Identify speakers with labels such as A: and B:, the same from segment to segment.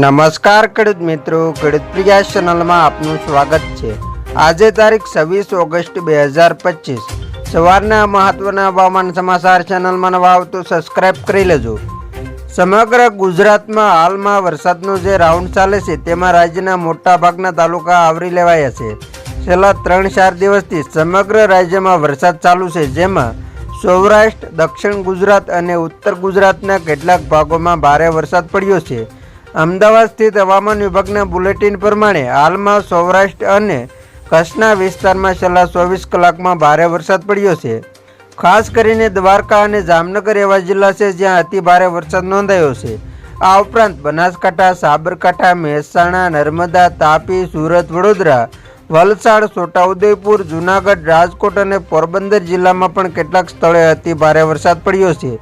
A: નમસ્કાર ખેડૂત મિત્રો, ખેડૂત પ્રિયા ચેનલમાં આપનું સ્વાગત છે. આજે તારીખ છવ્વીસ ઓગસ્ટ બે હજાર પચીસ. સવારના મહત્વના હવામાન સમાચાર ચેનલમાં નવા આવતું સબસ્ક્રાઇબ કરી લેજો. સમગ્ર ગુજરાતમાં હાલમાં વરસાદનો જે રાઉન્ડ ચાલે છે, તેમાં રાજ્યના મોટાભાગના તાલુકા આવરી લેવાયા છે. છેલ્લા ત્રણ ચાર દિવસથી સમગ્ર રાજ્યમાં વરસાદ ચાલુ છે, જેમાં સૌરાષ્ટ્ર, દક્ષિણ ગુજરાત અને ઉત્તર ગુજરાતના કેટલાક ભાગોમાં ભારે વરસાદ પડ્યો છે. અમદાવાદ સ્થિત હવામાન વિભાગના બુલેટિન પ્રમાણે હાલમાં સૌરાષ્ટ્ર અને કચ્છના વિસ્તારમાં છેલ્લા ચોવીસ કલાકમાં ભારે વરસાદ પડ્યો છે. ખાસ કરીને દ્વારકા અને જામનગર એવા જિલ્લા છે જ્યાં અતિ ભારે વરસાદ નોંધાયો છે. આ ઉપરાંત બનાસકાંઠા, સાબરકાંઠા, મહેસાણા, નર્મદા, તાપી, સુરત, વડોદરા, વલસાડ, છોટાઉદેપુર, જુનાગઢ, રાજકોટ અને પોરબંદર જિલ્લામાં પણ કેટલાક સ્થળે અતિ ભારે વરસાદ પડ્યો છે.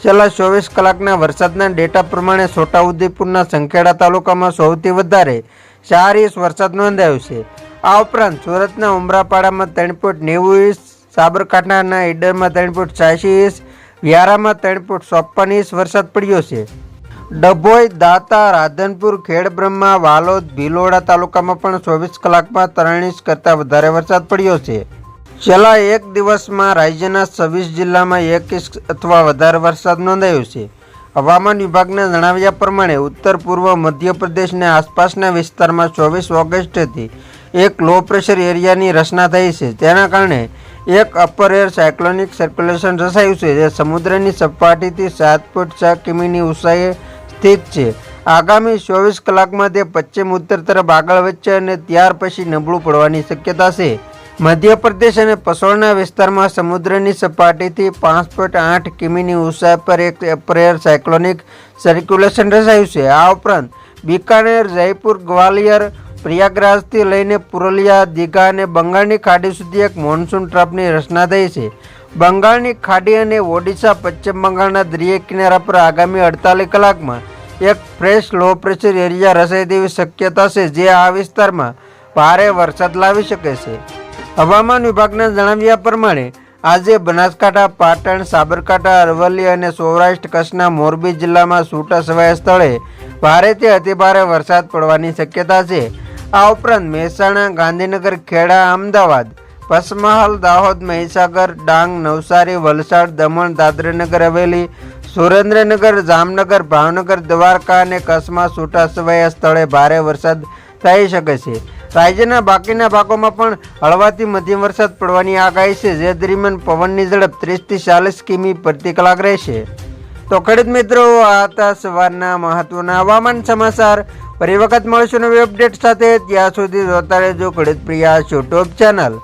A: છેલ્લા ચોવીસ કલાકના વરસાદના ડેટા પ્રમાણે છોટાઉદેપુરના સંખેડા તાલુકામાં સૌથી વધારે ચાર ઇંચ વરસાદ નોંધાયો છે. આ ઉપરાંત સુરતના ઉમરાપાડામાં ત્રણ પોઈન્ટ નેવું ઇંચ, સાબરકાંઠાના ઈડરમાં ત્રણ પોઈન્ટ છ્યાસી ઇંચ, વ્યારામાં ત્રણ પોઈન્ટ ચોપન ઇંચ વરસાદ પડ્યો છે. ડભોઈ, દાતા, રાધનપુર, ખેડબ્રહ્મા, વાલોદ, ભિલોડા તાલુકામાં પણ ચોવીસ કલાકમાં ત્રણ ઇંચ કરતાં વધારે વરસાદ પડ્યો છે. છેલ્લા એક દિવસમાં રાજ્યના છવ્વીસ જિલ્લામાં એક ઇંચ અથવા વધારે વરસાદ નોંધાયો છે. હવામાન વિભાગના જણાવ્યા પ્રમાણે ઉત્તર, પૂર્વ મધ્યપ્રદેશને આસપાસના વિસ્તારમાં ચોવીસ ઓગસ્ટથી એક લો પ્રેશર એરિયાની રચના થઈ છે. તેના કારણે એક અપર એર સાયક્લોનિક સર્ક્યુલેશન રચાયું છે, જે સમુદ્રની સપાટીથી સાત પોઈન્ટ છ કિમીની ઊંચાઈએ સ્થિત છે. આગામી ચોવીસ કલાકમાં તે પશ્ચિમ ઉત્તર તરફ આગળ વધશે અને ત્યાર પછી નબળું પડવાની શક્યતા છે. મધ્યપ્રદેશ અને પસોળના વિસ્તારમાં સમુદ્રની સપાટીથી પાંચ પોઈન્ટ આઠ કિમીની ઊંચાઈ પર એક એપ્રેયર સાયક્લોનિક સર્ક્યુલેશન રચાયું છે. આ ઉપરાંત બિકાનેર, જયપુર, ગ્વાલિયર, પ્રયાગરાજથી લઈને પુરલિયા, દીઘા અને બંગાળની ખાડી સુધી એક મોન્સૂન ટ્રફની રચના થઈ છે. બંગાળની ખાડી અને ઓડિશા, પશ્ચિમ બંગાળના દરિયા કિનારા પર આગામી અડતાલીસ કલાકમાં એક ફ્રેશ લો પ્રેશર એરિયા રચાય તેવી શક્યતા છે, જે આ વિસ્તારમાં ભારે વરસાદ લાવી શકે છે. હવામાન વિભાગના જણાવ્યા પ્રમાણે આજે બનાસકાંઠા, પાટણ, સાબરકાંઠા, અરવલ્લી અને સૌરાષ્ટ્ર કચ્છના મોરબી જિલ્લામાં છૂટાછવાયા સ્થળે ભારેથી અતિભારે વરસાદ પડવાની શક્યતા છે. આ ઉપરાંત મહેસાણા, ગાંધીનગર, ખેડા, અમદાવાદ પશ્ચમહાલ દાહોદ, મહીસાગર, ડાંગ, નવસારી, વલસાડ, દમણ, દાદરાનગર હવેલી, સુરેન્દ્રનગર, જામનગર, ભાવનગર, દ્વારકા અને કચ્છમાં છૂટાછવાયા સ્થળે ભારે વરસાદ થઈ શકે છે. રાજ્યના બાકીના ભાગોમાં પણ હળવાથી મધ્યમ વરસાદ પડવાની આગાહી છે. જે દરમિયાન પવનની ઝડપ ત્રીસથી ચાલીસ કિમી પ્રતિ કલાક રહેશે. તો ખેડૂત મિત્રો આ હતા સવારના મહત્વના હવામાન સમાચાર. ફરી વખત મળશું નવી અપડેટ સાથે. ત્યાં સુધી જોતા રહેજો ખેડૂત પ્રિયા યુટ્યુબ ચેનલ